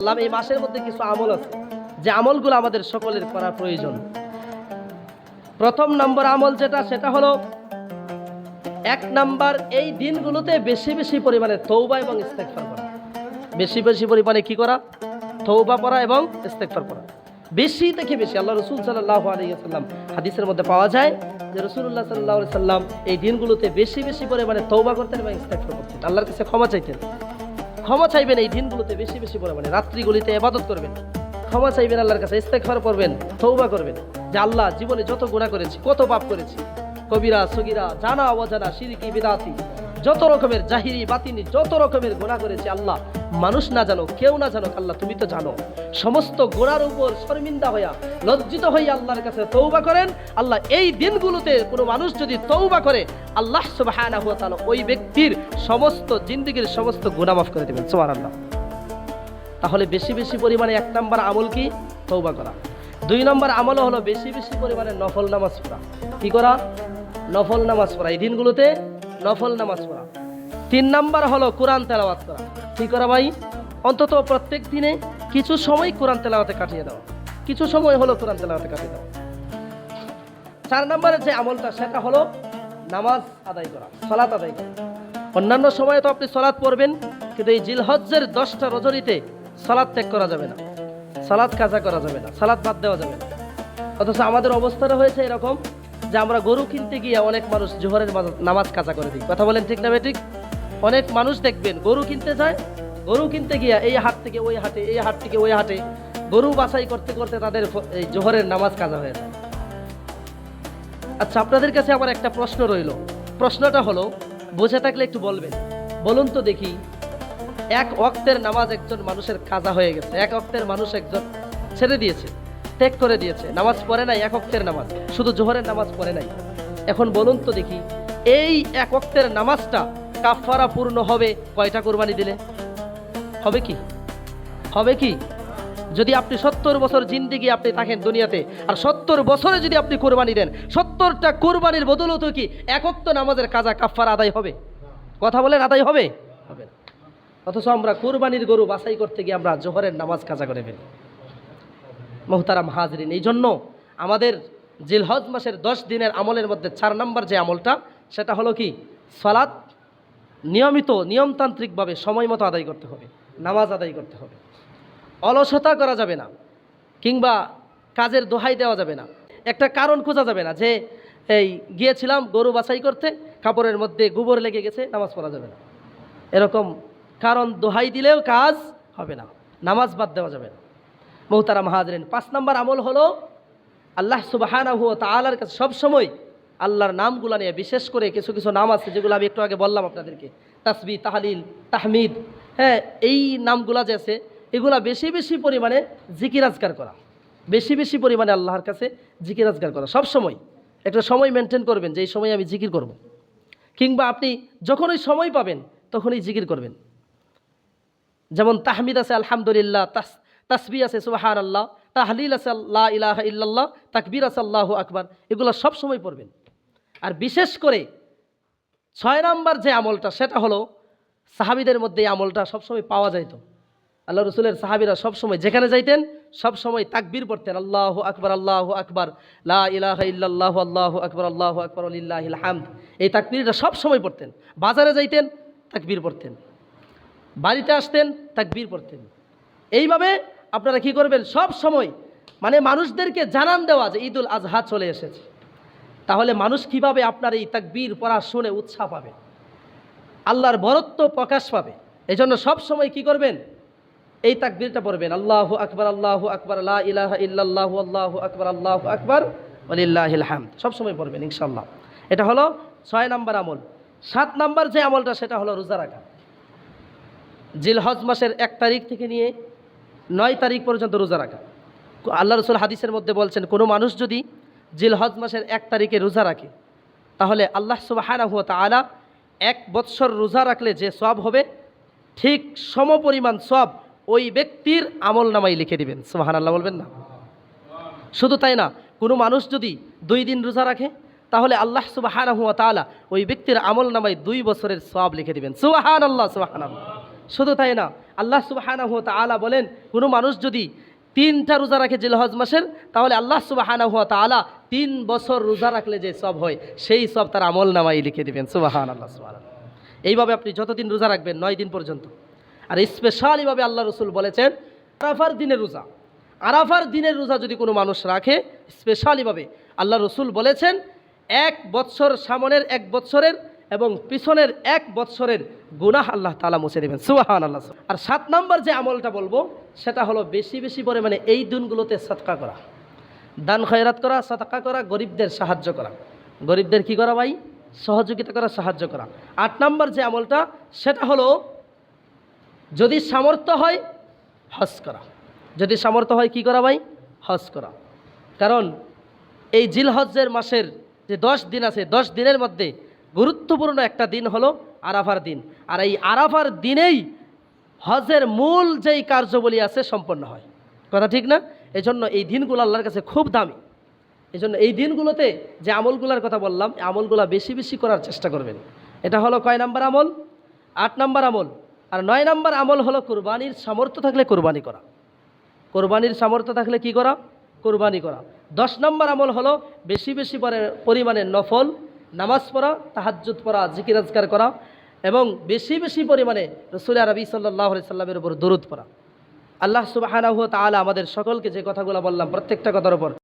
আল্লাহ, এই মাসের মধ্যে কিছু আমল আছে। যে আমলগুলো আমাদের সকলের করা প্রয়োজন। প্রথম নম্বর আমল যেটা, সেটা হলো এক নাম্বার, এই দিনগুলোতে বেশি বেশি পরিমাণে তৌবা এবং ইস্তেকফার করা। বেশি বেশি পরিমাণে কি করা? তৌবা করা এবং ইস্তেকফার করা। বেশি থেকে বেশি, আল্লাহ রসুল সাল্লাহ আলিয়াল্লাম হাদিসের মধ্যে পাওয়া যায় যে রসুল্লাহ সাল্লাহ সাল্লাম এই দিনগুলোতে বেশি বেশি পরিমাণে তৌবা করতেন এবং ইস্তেকফার করতেন। আল্লাহর কাছে ক্ষমা চাইতেন। ক্ষমা চাইবেন এই দিনগুলোতে বেশি বেশি পরিমাণে। রাত্রিগুলিতে এবাদত করবেন। ক্ষমা চাইবেন আল্লাহর কাছে ইস্তেকফার করবেন তৌবা করবেন। যে আল্লাহ জীবনে যত গুণা করেছি, কত পাপ করেছি, কবিরা, সগিরা, জানা, অজানা, সিরিকি, বিদাতি, যত রকমের জাহিরি, বাতিনি, যত রকমের গুণা করেছি আল্লাহ মানুষ না জানো, কেউ না জানো আল্লাহ তুমি তো জানো। সমস্ত গোড়ার উপর শর্মিন্দা হইয়া লজ্জিত হইয়া আল্লাহর কাছে তৌবা করেন। আল্লাহ এই দিনগুলোতে কোনো মানুষ যদি তৌবা করে, আল্লাহ তাআলা ওই ব্যক্তির সমস্ত জিন্দগির সমস্ত গুনাহ মাফ করে দেবেন। আল্লাহ তাহলে বেশি বেশি পরিমাণে এক নম্বর আমল কি? তৌবা করা। দুই নম্বর আমল হলো বেশি বেশি পরিমাণে নফল নামাজ পড়া। কি করা? নফল নামাজ পড়া। এই দিনগুলোতে নফল নামাজ পড়া। তিন নম্বর হলো কোরআন তেলাওয়াত করা। কি করা ভাই। অন্তত প্রত্যেক দিনে কিছু সময় কোরআন তেলাওয়াতে কাটিয়ে দেওয়া কিছু সময় হলো কোরআন তেলাওয়াতে কাটিয়ে দেওয়া চার নম্বরে যে আমলটা, সেটা হলো নামাজ আদায় করা সলাৎ আদায় করা। অন্যান্য সময়ে তো আপনি সলাৎ পড়বেন, কিন্তু এই জিলহজ্জের দশটা রজনীতে সলাৎ ত্যাগ করা যাবে না। সালাদ কাজা করা যাবে না সালাদ বাদ দেওয়া যাবে না। অথচ আমাদের অবস্থাটা হয়েছে এরকম যে আমরা গরু কিনতে গিয়ে অনেক মানুষ জোহরের মাজ- নামাজ কাজা করে দিই। কথা বলেন ঠিক না ঠিক? অনেক মানুষ দেখবেন, গরু কিনতে যায়, গরু কিনতে গিয়ে এই হাট থেকে ওই হাটে, এই হাট থেকে ওই হাটে গরু বাছাই করতে করতে তাদের এই জোহরের নামাজ কাজা হয়ে যায়। আচ্ছা আপনাদের কাছে আমার একটা প্রশ্ন রইল। প্রশ্নটা হলো, বোঝা থাকলে একটু বলবেন। বলুন তো দেখি, এক অক্তের নামাজ একজন মানুষের কাজা হয়ে গেছে, এক অক্তের মানুষ একজন ছেড়ে দিয়েছে, ত্যাগ করে দিয়েছে, নামাজ পড়ে নাই এক অক্তের নামাজ, শুধু জোহরের নামাজ পড়ে নাই। এখন বলুন তো দেখি, এই এক অক্তের নামাজটা কাফারা পূর্ণ হবে কয়টা কোরবানি দিলে? হবে কি? হবে কি? যদি আপনি সত্তর বছর জিন্দিগি আপনি থাকেন দুনিয়াতে, আর সত্তর বছরে যদি আপনি কোরবানি দেন, সত্তরটা কোরবানির বদলত কি একক্ত নামাজের কাজা কাফার আদায় হবে? কথা বলেন, আদায় হবে? হবে অথচ আমরা কোরবানির গরু বাছাই করতে গিয়ে আমরা জোহরের নামাজ কাজা করে ফেলি। মোহতারাম হাজরিন, এই জন্য আমাদের জিলহজ মাসের দশ দিনের আমলের মধ্যে চার নম্বর যে আমলটা, সেটা হলো কি? সালাত নিয়মিত, নিয়মতান্ত্রিকভাবে সময় মতো আদায় করতে হবে, নামাজ আদায় করতে হবে। অলসতা করা যাবে না, কিংবা কাজের দোহাই দেওয়া যাবে না। একটা কারণ খোঁজা যাবে না যে, এই গিয়েছিলাম গরু বাছাই করতে, কাপড়ের মধ্যে গোবর লেগে গেছে, নামাজ পড়া যাবে না। এরকম কারণ দোহাই দিলেও কাজ হবে না, নামাজ বাদ দেওয়া যাবে না। মহতারা মাহাজরেন পাঁচ নম্বর আমল হলো, আল্লাহ সুবাহানাহু তালার কাছে সবসময় আল্লাহর নামগুলো নিয়ে, বিশেষ করে কিছু কিছু নাম আছে যেগুলো আমি একটু আগে বললাম আপনাদেরকে। তাসবি তাহালিল, তাহমিদ হ্যাঁ এই নামগুলা যে আছে, এগুলা বেশি বেশি পরিমাণে জিকিরাজগার করা। বেশি বেশি পরিমাণে আল্লাহর কাছে জিকিরাজগার করা। সব সময় একটা সময় মেনটেন করবেন যে এই সময় আমি জিকির করব। কিংবা আপনি যখনই সময় পাবেন, তখনই জিকির করবেন। যেমন তাহমিদ আছে, আলহামদুলিল্লাহ, তাস তাসবি আছে সুবাহান আল্লাহ তাহলিল আছে আল্লাহ ইলাহ ইল্লাল্লাহ, তাকবির আছে, আল্লাহ আকবার, এগুলো সব সময় পড়বেন। বিশেষ করে ছয় নম্বর যে আমলটা, সেটা হলো সাহাবিদের মধ্যে এই আমলটা সবসময় পাওয়া যাইত। আল্লাহ রসুলের সাহাবিরা সবসময় যেখানে যাইতেন সব সময় তাকবীর পড়তেন, আল্লাহ আকবর আল্লাহ আকবর, লা ইলাহা ইল্লাল্লাহু, আল্লাহু আকবর আল্লাহু আকবর আলিল্লাহিল হামদ। এই তাকবীরটা সব সময় পড়তেন। বাজারে যাইতেন, তাকবীর পড়তেন। বাড়িতে আসতেন, তাকবীর পড়তেন। এইভাবে আপনারা কি করবেন? সব সময় মানে মানুষদেরকে জানান দেওয়া যে ঈদুল আজহা চলে এসেছে। তাহলে মানুষ কীভাবে আপনার এই তাকবীর পড়া শুনে উৎসাহ পাবে? আল্লাহর বরত্ব প্রকাশ পাবে। এই জন্য সব সময় কি করবেন? এই তাকবীরটা পড়বেন। আল্লাহ আকবর আল্লাহ আকবর, লা ইলাহা ইল্লাল্লাহু, আল্লাহু আকবর আল্লাহু আকবর ওলিল্লাহিল হামদ। সব সময় পড়বেন ইনশাল্লাহ এটা হলো ছয় নাম্বার আমল। সাত নাম্বার যে আমলটা, সেটা হলো রোজা রাখা। জিলহজ মাসের এক তারিখ থেকে নিয়ে নয় তারিখ পর্যন্ত রোজা রাখা। আল্লাহ রসুল হাদিসের মধ্যে বলছেন, কোনো মানুষ যদি জিলহজ মাসের এক তারিখে রোজা রাখে। তাহলে আল্লাহ সুবাহানাহু তাআলা এক বৎসর রোজা রাখলে যে সব হবে, ঠিক সমপরিমাণ সব ওই ব্যক্তির আমল নামাই লিখে দিবেন। সুবাহান আল্লাহ বলবেন না? শুধু তাই না, কোনো মানুষ যদি দুই দিন রোজা রাখে, তাহলে আল্লাহ সুবাহানাহু তাআলা ওই ব্যক্তির আমল নামাই দুই বছরের সব লিখে দিবেন। সুবাহান আল্লাহ সুবাহান শুধু তাই না, আল্লাহ সুবাহানাহু তাআলা বলেন, কোনো মানুষ যদি তিনটা রোজা রাখে জিলহজ মাসের, তাহলে আল্লাহ সুবাহানাহু তাআলা তিন বছর রোজা রাখলে যে সব হয়, সেই সব তার আমল নামাই লিখে দিবেন। সুবাহান আল্লাহ সুবাহ এইভাবে আপনি যতদিন রোজা রাখবেন, নয় দিন পর্যন্ত। আর স্পেশালিভাবে আল্লাহ রসুল বলেছেন, আরাফার দিনের রোজা। আরাফার দিনের রোজা যদি কোনো মানুষ রাখে স্পেশালিভাবে আল্লাহ রসুল বলেছেন, এক বৎসর সামনের এক বৎসরের এবং পিছনের এক বৎসরের গুনাহ আল্লাহ তালা মুছে দেবেন। সুবাহান আল্লাহ আর সাত নম্বর যে আমলটা বলব সেটা হলো বেশি বেশি পরিমাণে এই দিনগুলোতে সৎকা করা। দান খয়রাত করা সৎকা করা, গরিবদের সাহায্য করা। গরিবদের কি করা ভাই? সহযোগিতা করা সাহায্য করা। আট নম্বর যে আমলটা, সেটা হলো যদি সামর্থ্য হয়, হজ করা। যদি সামর্থ্য হয়, কি করা ভাই? হজ করা। কারণ এই জিলহজ্জের মাসের যে দশ দিন আছে, দশ দিনের মধ্যে গুরুত্বপূর্ণ একটা দিন হলো আরাফার দিন। আর এই আরাফার দিনেই হজের মূল যেই কার্যবলী আছে সম্পন্ন হয়। কথা ঠিক না? এই জন্য এই দিনগুলো আল্লাহর কাছে খুব দামি। এই জন্য এই দিনগুলোতে যে আমলগুলার কথা বললাম আমলগুলো বেশি বেশি করার চেষ্টা করবেন। এটা হলো কয় নাম্বার আমল? আট নাম্বার আমল। আর নয় নাম্বার আমল হলো কোরবানির সামর্থ্য থাকলে কোরবানি করা। কোরবানির সামর্থ্য থাকলে কি করা? কোরবানি করা। দশ নম্বর আমল হলো বেশি বেশি পরে- পরিমাণে নফল, নামাজ পড়া, তাহাজ্জুদ পড়া, জিকির আজকার করা বেশি বেশি পরিমাণে রসুল আরবি সাল্লাহ সাল্লামের উপর দরুদ পড়া। আল্লাহ সুবাহ তালা আমাদের সকলকে যে কথাগুলো বললাম প্রত্যেকটা কথার উপর